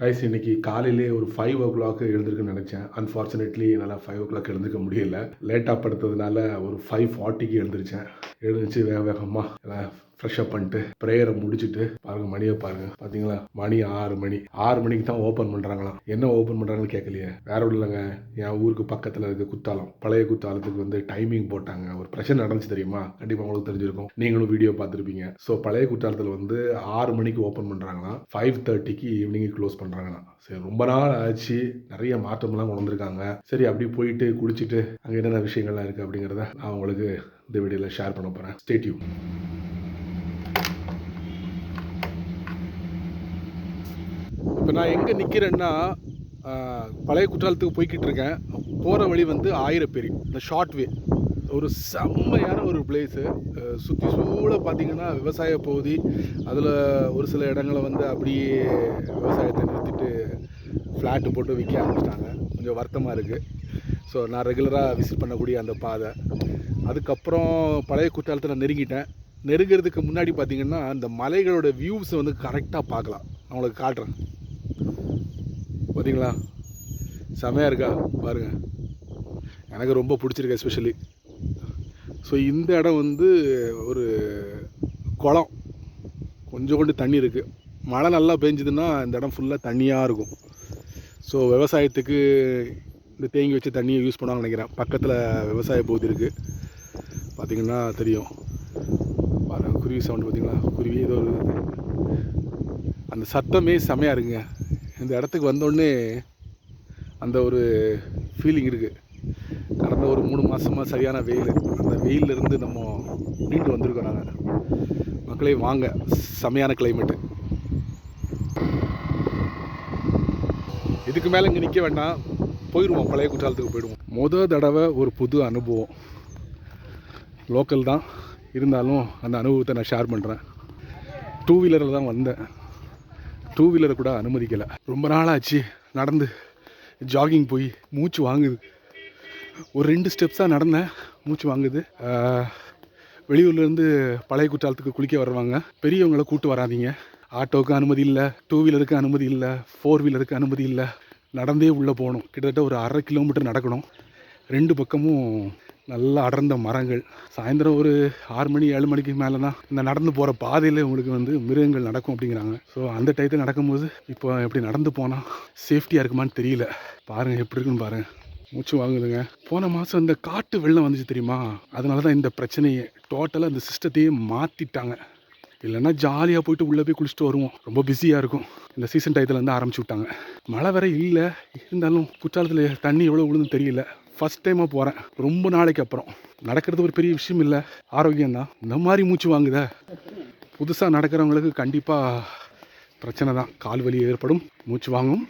Guys இன்னைக்கு காலையிலே ஒரு ஃபைவ் ஓ கிளாக் எழுந்திருக்குன்னு நினச்சேன். அன்ஃபார்ச்சுனேட்லி என்னால் ஃபைவ் ஓ கிளாக் எழுந்திருக்க முடியல. லேட்டாக படுத்ததுனால ஒரு ஃபைவ் ஃபார்ட்டிக்கு எழுந்திருச்சேன். எழுந்திரிச்சு வேக வேகமாக ஃப்ரெஷ் அப் பண்ணிட்டு ப்ரேயரை முடிச்சுட்டு பாருங்க மணியை பாருங்க. பார்த்தீங்களா மணி ஆறு மணி. ஆறு மணிக்கு தான் ஓப்பன் பண்ணுறாங்களாம் என்ன ஓப்பன் பண்ணுறாங்கன்னு கேட்கலையே வேற ஒன்றும் இல்லைங்க. என் ஊருக்கு பக்கத்தில் இருக்க குத்தாலம் பழைய குத்தாலத்துக்கு வந்து டைமிங் போட்டாங்க. ஒரு பிரச்சனை நடந்துச்சு தெரியுமா? கண்டிப்பாக உங்களுக்கு தெரிஞ்சிருக்கும். நீங்களும் வீடியோ பார்த்துருப்பீங்க. ஸோ பழைய குற்றாலத்தில் வந்து ஆறு மணிக்கு ஓப்பன் பண்ணுறாங்களாம் ஃபைவ் தேர்ட்டிக்கு ஈவினிங் க்ளோஸ் பண்ணுறாங்களாம் சரி ரொம்ப நாள் ஆச்சு. நிறைய மாற்றம்லாம் கொண்டு வந்திருக்காங்க. சரி அப்படி போயிட்டு குளிச்சுட்டு அங்கே என்னென்ன விஷயங்கள்லாம் இருக்குது அப்படிங்கிறத நான் உங்களுக்கு இந்த வீடியோவில் ஷேர் பண்ண போகிறேன் ஸ்டேட்யூ இப்போ நான் எங்கே நிற்கிறேன்னா பழைய குற்றாலத்துக்கு போய்கிட்டு இருக்கேன். போகிற வழி வந்து ஆயிரப்பேரி இந்த ஷார்ட் வே ஒரு செம்மையான ஒரு பிளேஸு சுற்றி சூழ பார்த்திங்கன்னா விவசாய பகுதி. அதில் ஒரு சில இடங்களை வந்து அப்படியே விவசாயத்தை நிறுத்திட்டு ஃப்ளாட்டு போட்டு விற்க ஆரம்பிச்சிட்டாங்க. கொஞ்சம் வருத்தமாக இருக்குது ஸோ நான் ரெகுலராக விசிட் பண்ணக்கூடிய அந்த பாதை. அதுக்கப்புறம் பழைய குற்றாலத்தில் நான் நெருங்கிட்டேன். நெருங்கிறதுக்கு முன்னாடி பார்த்திங்கன்னா அந்த மலைகளோட வியூஸை வந்து கரெக்டாக பார்க்கலாம். நான் உங்களுக்கு காட்டுறேன். பார்த்தீங்களா செமையாக இருக்கா? பாருங்கள் எனக்கு ரொம்ப பிடிச்சிருக்கு எஸ்பெஷலி ஸோ இந்த இடம் வந்து ஒரு குளம். கொஞ்சம் கொண்டு தண்ணி இருக்குது மழை நல்லா பெஞ்சுதுன்னா இந்த இடம் ஃபுல்லாக தண்ணியாக இருக்கும். ஸோ விவசாயத்துக்கு இந்த தேங்கி வச்சு தண்ணியை யூஸ் பண்ணுவாங்கன்னு நினைக்கிறேன். பக்கத்தில் விவசாய பகுதி இருக்குது பார்த்தீங்கன்னா தெரியும். பாருங்கள் குருவி சவுண்டு பார்த்தீங்களா குருவி ஏதோ ஒரு அந்த சத்தமே செமையாக இருக்குங்க. இந்த இடத்துக்கு வந்தோடனே அந்த ஒரு ஃபீலிங் இருக்குது கடந்த ஒரு மூணு மாதமாக சரியான வெயில். அந்த வெயிலிருந்து நம்ம மீண்டு வந்திருக்கோம் நாங்கள் மக்களே வாங்க. செமையான கிளைமேட்டு இதுக்கு மேலே இங்கே நிற்க வேண்டாம். போயிடுவோம் பழைய குற்றாலத்துக்கு போயிடுவோம். முத தடவை ஒரு புது அனுபவம். லோக்கல் தான். இருந்தாலும் அந்த அனுபவத்தை நான் ஷேர் பண்ணுறேன் டூ வீலரில் தான் வந்தேன். டூ வீலரை கூட அனுமதிக்கலை. ரொம்ப நாளாச்சு. நடந்து. ஜாகிங் போய் மூச்சு வாங்குது. ஒரு ரெண்டு ஸ்டெப்ஸாக நடந்தேன். மூச்சு வாங்குது. வெளியூர்லேருந்து பழைய குற்றாலத்துக்கு குளிக்க வருவாங்க. பெரியவங்களை கூட்டு வராதீங்க. ஆட்டோவுக்கு அனுமதி இல்லை. டூ வீலருக்கு அனுமதி இல்லை. ஃபோர் வீலருக்கு அனுமதி இல்லை. நடந்தே உள்ளே போகணும். கிட்டத்தட்ட ஒரு அரை கிலோமீட்டர் நடக்கணும். ரெண்டு பக்கமும் நல்லா அடர்ந்த மரங்கள். சாயந்தரம் ஒரு ஆறு மணி ஏழு மணிக்கு மேலே தான் இந்த நடந்து போகிற பாதையில் உங்களுக்கு வந்து மிருகங்கள் நடக்கும் அப்படிங்கிறாங்க. ஸோ அந்த டயத்தில் நடக்கும்போது இப்போ எப்படி நடந்து போனால் சேஃப்டியாக இருக்குமான்னு தெரியல. பாருங்கள் எப்படி இருக்குன்னு பாருங்கள் மூச்சு வாங்குதுங்க. போன மாதம் இந்த காட்டு வெள்ளம் வந்துச்சு தெரியுமா? அதனால தான் இந்த பிரச்சனையே. டோட்டலாக இந்த சிஸ்டத்தையே மாற்றிட்டாங்க இல்லைன்னா ஜாலியாக போயிட்டு உள்ளே போய் குளிச்சுட்டு வருவோம். ரொம்ப பிஸியாக இருக்கும். இந்த சீசன் டயத்தில் இருந்து ஆரம்பிச்சு விட்டாங்க. மழை வேற இல்லை. இருந்தாலும் குற்றாலத்தில் தண்ணி எவ்வளோ விழுதுன்னு தெரியல. ஃபஸ்ட் டைமாக போகிறேன் ரொம்ப நாளைக்கு அப்புறம். நடக்கிறது ஒரு பெரிய விஷயம் இல்லை. ஆரோக்கியம் தான் இந்த மாதிரி மூச்சு வாங்குதே. புதுசாக நடக்கிறவங்களுக்கு கண்டிப்பாக பிரச்சனை தான். கால் வலி ஏற்படும். மூச்சு வாங்கும்.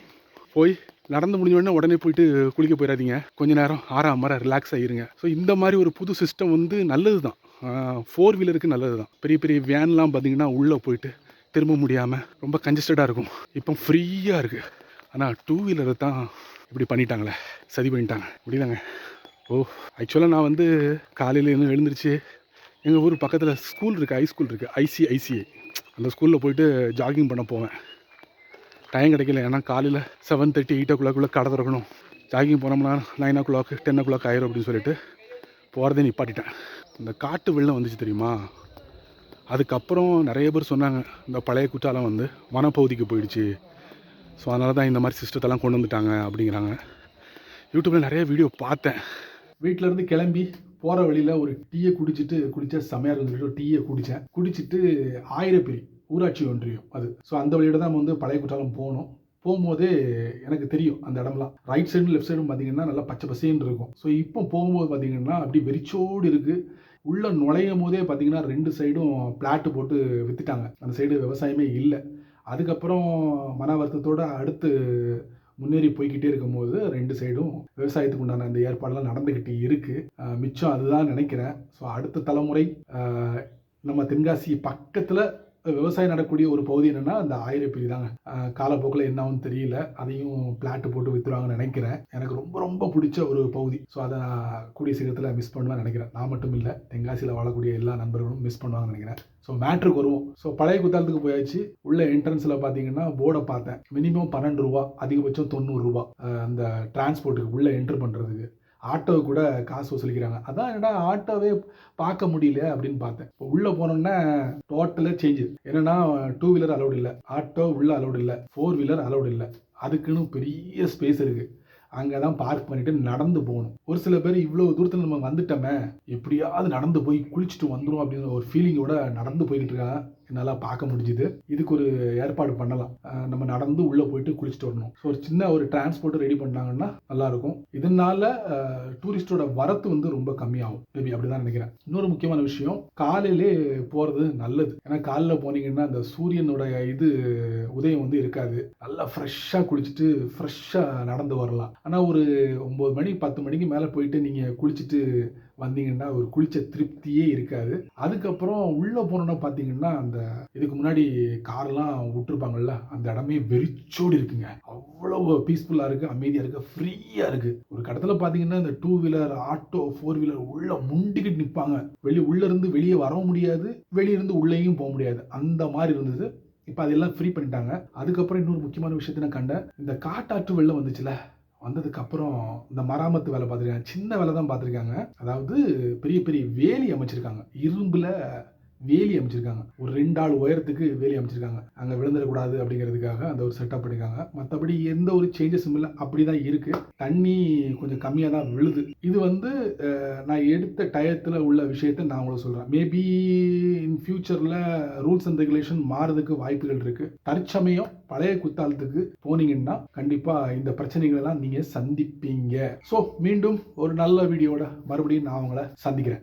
போய் நடந்து முடிஞ்ச உடனே உடனே போயிட்டு குளிக்க போயிடாதீங்க. கொஞ்ச நேரம் ஆறாம் மர ரிலாக்ஸ் ஆகிருங்க ஸோ இந்த மாதிரி ஒரு புது சிஸ்டம் வந்து நல்லது தான் ஃபோர் வீலருக்கு நல்லது தான் பெரிய பெரிய வேன்லாம் பார்த்தீங்கன்னா உள்ளே போயிட்டு திரும்ப முடியாமல் ரொம்ப கன்ஜஸ்டடாக இருக்கும். இப்போ ஃப்ரீயாக இருக்குது ஆனால் டூ வீலரை தான் இப்படி பண்ணிட்டாங்களே. சரி பண்ணிட்டாங்க. முடியலங்க. ஓ ஆக்சுவலாக நான் வந்து காலையில் இன்னும் எழுந்துருச்சு எங்கள் ஊர் பக்கத்தில் ஸ்கூல் இருக்குது ஹை ஸ்கூல் இருக்குது ஐசிஐசிஐ அந்த ஸ்கூலில் போயிட்டு ஜாகிங் பண்ண போவேன். டைம் கிடைக்கல. ஏன்னா காலையில் செவன் தேர்ட்டி எயிட் ஓ கிளாக்குள்ளே கடை திறக்கணும். ஜாகிங் போனோம்னா nine o'clock ten o'clock ஆயிரும் அப்படின்னு சொல்லிட்டு போகிறதே நிப்பாட்டிட்டேன். இந்த காட்டு வெள்ளம் வந்துச்சு தெரியுமா? அதுக்கப்புறம் நிறைய பேர் சொன்னாங்க இந்த பழைய குற்றாலம் வந்து வனப்பகுதிக்கு போயிடுச்சு. ஸோ அதனால தான் இந்த மாதிரி சிஸ்டத்தெல்லாம் கொண்டு வந்துட்டாங்க அப்படிங்கிறாங்க. யூடியூப்பில் நிறைய வீடியோ பார்த்தேன். வீட்டிலேருந்து கிளம்பி போகிற வழியில் ஒரு டீயை குடிச்சிட்டு குடித்தா செமையாக இருக்குன்னு சொல்லிட்டு ஒரு டீயை குடித்தேன் குடிச்சிட்டு ஆயிரப்பிரி ஊராட்சி ஒன்றியம் அது. ஸோ அந்த வழியோட தான் வந்து பழைய குற்றாலம் போகணும் போகும்போதே எனக்கு தெரியும் அந்த இடம்லாம். ரைட் சைடும் லெஃப்ட் சைடும் பார்த்தீங்கன்னா நல்லா பச்சை பசேன்னு இருக்கும். ஸோ இப்போ போகும்போது பார்த்தீங்கன்னா அப்படி வெறிச்சோடு இருக்குது உள்ளே நுழையும் போதே பார்த்தீங்கன்னா ரெண்டு சைடும் பிளாட்டு போட்டு விற்றுட்டாங்க அந்த சைடு விவசாயமே இல்லை. அதுக்கப்புறம் மன வருத்தத்தோடு அடுத்து முன்னேறி போய்கிட்டே இருக்கும்போது ரெண்டு சைடும் விவசாயத்துக்கு உண்டான அந்த ஏற்பாடெல்லாம் நடந்துக்கிட்டு இருக்குது மிச்சம் அதுதான் நினைக்கிறேன். ஸோ அடுத்த தலைமுறை நம்ம தென்காசி பக்கத்தில் விவசாயம் நடக்கக்கூடிய ஒரு பகுதி என்னன்னா அந்த ஆயிரப்பிரி தாங்க காலப்போக்கில் என்ன ஆகும் தெரியல. அதையும் பிளாட் போட்டு வித்துருவாங்கன்னு நினைக்கிறேன். எனக்கு ரொம்ப ரொம்ப பிடிச்ச ஒரு பகுதி. ஸோ அதை நான் கூடிய சீக்கிரத்தில் மிஸ் பண்ணுவேன் நினைக்கிறேன். நான் மட்டும் இல்லை தென்காசியில் வாழக்கூடிய எல்லா நண்பர்களும் மிஸ் பண்ணுவாங்கன்னு நினைக்கிறேன். ஸோ மேட்ருக்கு வருவோம். ஸோ பழைய குத்தாலத்துக்கு போயாச்சு. உள்ள என்ட்ரன்ஸில் பார்த்தீங்கன்னா போர்டை பார்த்தேன். மினிமம் பன்னெண்டு ரூபா அதிகபட்சம் தொண்ணூறு ரூபா அந்த டிரான்ஸ்போர்ட்டுக்கு உள்ளே என்ட்ரு பண்ணுறதுக்கு ஆட்டோ கூட காசு வசூலிக்கிறாங்க. அதான் என்னடா ஆட்டோவே பார்க்க முடியல அப்படின்னு பார்த்தேன். இப்போ உள்ளே போனோன்னே டோட்டலாக சேஞ்சு என்னன்னா டூ வீலர் அலௌட் இல்லை. ஆட்டோ உள்ளே அலௌட் இல்லை. ஃபோர் வீலர் அலௌட் இல்லை. அதுக்குன்னு பெரிய ஸ்பேஸ் இருக்குது அங்கே தான் பார்க் பண்ணிவிட்டு நடந்து போகணும். ஒரு சில பேர் இவ்வளோ தூரத்தில் நம்ம வந்துட்டோமே எப்படியாவது நடந்து போய் குளிச்சுட்டு வந்துடும் அப்படிங்கிற ஒரு ஃபீலிங்கோட நடந்து போய்கிட்டு இருக்காங்க என்னால் பார்க்க முடிஞ்சுது. இதுக்கு ஒரு ஏற்பாடு பண்ணலாம். நம்ம நடந்து உள்ளே போயிட்டு குளிச்சுட்டு வரணும். ஸோ ஒரு சின்ன ஒரு டிரான்ஸ்போர்ட் ரெடி பண்ணாங்கன்னா நல்லாயிருக்கும். இதனால டூரிஸ்டோட வரத்து வந்து ரொம்ப கம்மியாகும். மேபி அப்படி தான் நினைக்கிறேன். இன்னொரு முக்கியமான விஷயம் காலையிலே போகிறது நல்லது. ஏன்னா காலைல போனீங்கன்னா அந்த சூரியனோட இது உதயம் வந்து இருக்காது. நல்லா ஃப்ரெஷ்ஷாக குளிச்சுட்டு ஃப்ரெஷ்ஷாக நடந்து வரலாம். ஆனால் ஒரு ஒம்பது மணி பத்து மணிக்கு மேலே போயிட்டு நீங்கள் குளிச்சுட்டு வந்தீங்கன்னா ஒரு குளிச்ச திருப்தியே இருக்காது. அதுக்கப்புறம் உள்ளே போனோன்னா பார்த்தீங்கன்னா அந்த இதுக்கு முன்னாடி கார்லாம் விட்டுருப்பாங்கல்ல அந்த இடமே வெறிச்சோடி இருக்குங்க. அவ்வளோ பீஸ்ஃபுல்லாக இருக்குது அமைதியாக இருக்குது ஃப்ரீயாக இருக்குது ஒரு கடத்தில் பார்த்தீங்கன்னா இந்த two wheeler auto four wheeler உள்ளே முண்டிக்கிட்டு நிற்பாங்க வெளியே உள்ளேருந்து வெளியே வர முடியாது வெளியிருந்து உள்ளேயும் போக முடியாது. அந்த மாதிரி இருந்தது. இப்போ அதெல்லாம் ஃப்ரீ பண்ணிட்டாங்க. அதுக்கப்புறம் இன்னொரு முக்கியமான விஷயத்தை நான் கண்டேன். இந்த காட்டாற்று வெள்ளம் வந்துச்சுல வந்ததுக்கப்புறம் இந்த மராமத்து வேலை பார்த்துருக்காங்க. சின்ன வேலை தான் பார்த்துருக்காங்க. அதாவது பெரிய பெரிய வேலி அமைச்சிருக்காங்க. இரும்பில் வேலி அமைச்சிருக்காங்க. ஒரு ரெண்டு ஆள் உயரத்துக்கு வேலி அமைச்சிருக்காங்க. அங்கே விழுந்துடக்கூடாது அப்படிங்கிறதுக்காக அந்த ஒரு செட்டப் பண்ணிருக்காங்க. மற்றபடி எந்த ஒரு சேஞ்சஸும் இல்லை. அப்படி தான் இருக்குது தண்ணி கொஞ்சம் கம்மியாக தான் விழுது. இது வந்து நான் எடுத்த டயத்தில் உள்ள விஷயத்தை நான் உங்களுக்கு சொல்கிறேன் மேபி இன் ஃபியூச்சரில் ரூல்ஸ் அண்ட் ரெகுலேஷன் மாறதுக்கு வாய்ப்புகள் இருக்குது தற்சமயம் பழைய குத்தாலத்துக்கு போனீங்கன்னா கண்டிப்பாக இந்த பிரச்சனைகளெல்லாம் நீங்கள் சந்திப்பீங்க. ஸோ மீண்டும் ஒரு நல்ல வீடியோட மறுபடியும் நான் உங்களை சந்திக்கிறேன்.